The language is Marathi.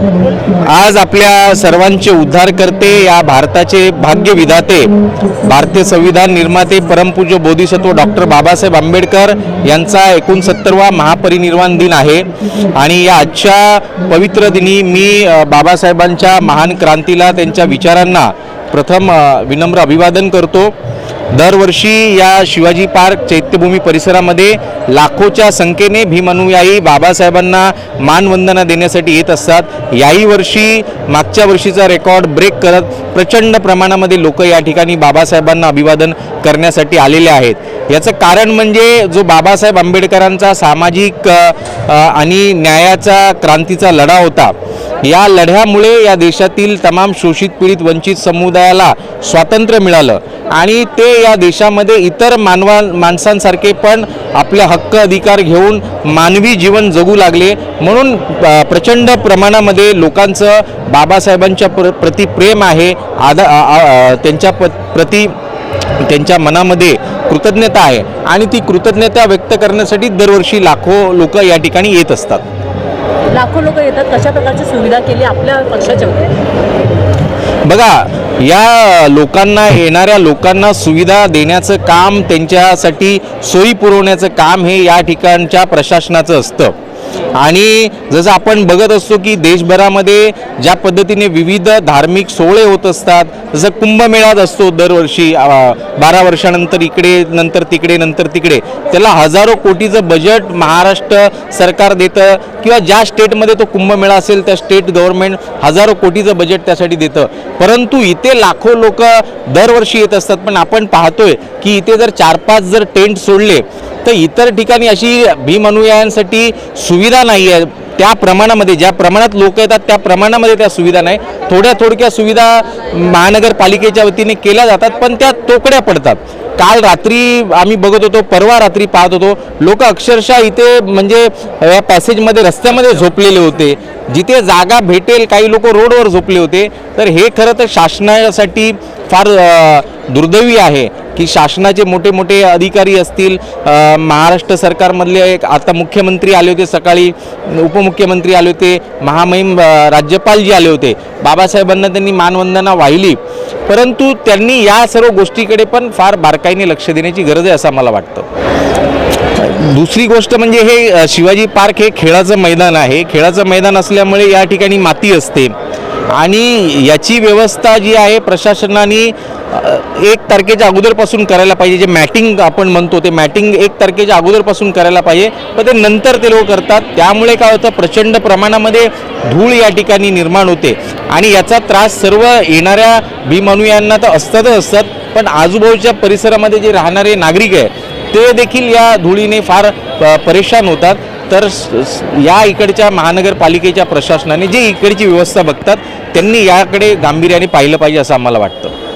आज आपल्या सर्वांचे उद्धारकर्ते या भारताचे भाग्य विधाते भारतीय संविधान निर्माते परमपूज्य बोधिसत्व डॉक्टर बाबासाहेब आंबेडकर यांचा एकोणसत्तरवा महापरिनिर्वाण दिन आहे. आणि या आजच्या पवित्र दिनी मी बाबासाहेबांच्या महान क्रांतीला त्यांच्या विचारांना प्रथम विनम्र अभिवादन करतो. दरवर्षी या शिवाजी पार्क चैत्यभूमी परिसरामध्ये लाखोच्या संख्येने भीमनुयायी बाबासाहेबांना मानवंदना देण्यासाठी येत असतात. याही वर्षी मागच्या वर्षीचा रेकॉर्ड ब्रेक करत प्रचंड प्रमाणामध्ये लोक या ठिकाणी बाबासाहेबांना अभिवादन करण्यासाठी आलेले आहेत. याचं कारण म्हणजे जो बाबासाहेब आंबेडकरांचा सामाजिक आणि न्यायाचा क्रांतीचा लढा होता या लढ्यामुळे या देशातील तमाम शोषित पीडित वंचित समुदायाला स्वातंत्र्य मिळालं. आणि ते या देशामध्ये इतर मानवा माणसांसारखे पण आपले हक्क अधिकार घेऊन मानवी जीवन जगू लागले. म्हणून प्रचंड प्रमाणामध्ये लोकांचं बाबासाहेबांच्या प्र प्रति प्रेम आहे. आदा त्यांच्या प प्रति त्यांच्या मनामध्ये कृतज्ञता आहे. आणि ती कृतज्ञता व्यक्त करण्यासाठी दरवर्षी लाखो लोक या ठिकाणी येत असतात. लाखो लोक येतात कशा प्रकारची सुविधा केली आपल्या पक्षाच्या बघा या लोकांना येणाऱ्या लोकांना सुविधा देण्याचं काम त्यांच्यासाठी सोयी पुरवण्याचं काम हे या ठिकाणच्या प्रशासनाचं असतं. आणि जसं आपण बघत असतो की देशभरामध्ये ज्या पद्धतीने विविध धार्मिक सोहळे होत असतात जसं कुंभमेळाच असतो दरवर्षी बारा वर्षानंतर इकडे नंतर तिकडे नंतर तिकडे. त्याला हजारो कोटीचं बजेट महाराष्ट्र सरकार देतं किंवा ज्या स्टेटमध्ये तो कुंभमेळा असेल त्या स्टेट गव्हर्नमेंट हजारो कोटीचं बजेट त्यासाठी देतं. परंतु इथे लाखो लोक दरवर्षी येत असतात. पण आपण पाहतोय की इथे जर चार पाच जर टेंट सोडले तर इतर ठिकाणी अशी भीमअनुयायांसाठी सुविधा नाही आहे त्या प्रमाणामध्ये ज्या प्रमाणात लोक येतात त्या प्रमाणामध्ये त्या सुविधा नाही. थोड्या थोडक्या सुविधा महानगरपालिकेच्या वतीने केल्या जातात पण त्या तोकड्या पडतात. काल रात्री आम्ही बघत होतो परवा रात्री पाहत होतो लोक अक्षरशः इथे म्हणजे या पॅसेजमध्ये रस्त्यामध्ये झोपलेले होते. जिथे जागा भेटेल काही लोक रोडवर झोपले होते. तर हे खरं तर शासनासाठी फार दुर्दैवी आहे की शासनाचे मोठे मोठे अधिकारी असतील. महाराष्ट्र सरकारमधले एक आता मुख्यमंत्री आले होते सकाळी उपमुख्यमंत्री आले होते महामहिम राज्यपाल राज्यपालजी आले होते. बाबासाहेबांना त्यांनी मानवंदना वाहिली. परंतु त्यांनी या सर्व गोष्टीकडे पण फार बारकाईने लक्ष देण्याची गरज आहे असं मला वाटतं. दुसरी गोष्ट म्हणजे हे शिवाजी पार्क हे खेळाचं मैदान आहे. खेळाचं मैदान असल्यामुळे या ठिकाणी माती असते. आणि याची व्यवस्था जी आहे प्रशासनाने एक तारखेच्या अगोदरपासून करायला पाहिजे. जे मॅटिंग आपण म्हणतो ते मॅटिंग एक तारखेच्या अगोदरपासून करायला पाहिजे. पण ते नंतर ते लोक करतात. त्यामुळे काय होतं प्रचंड प्रमाणामध्ये धूळ या ठिकाणी निर्माण होते. आणि याचा त्रास सर्व येणाऱ्या भीमानुयांना तर असतातच असतात. पण आजूबाजूच्या परिसरामध्ये जे राहणारे नागरिक आहे ते देखील या धुळीने फार परेशान होतात. तर या इकडच्या महानगरपालिकेच्या प्रशासनाने जे इकडची व्यवस्था बघतात त्यांनी याकडे गांभीर्याने पाहिलं पाहिजे असं आम्हाला वाटतं.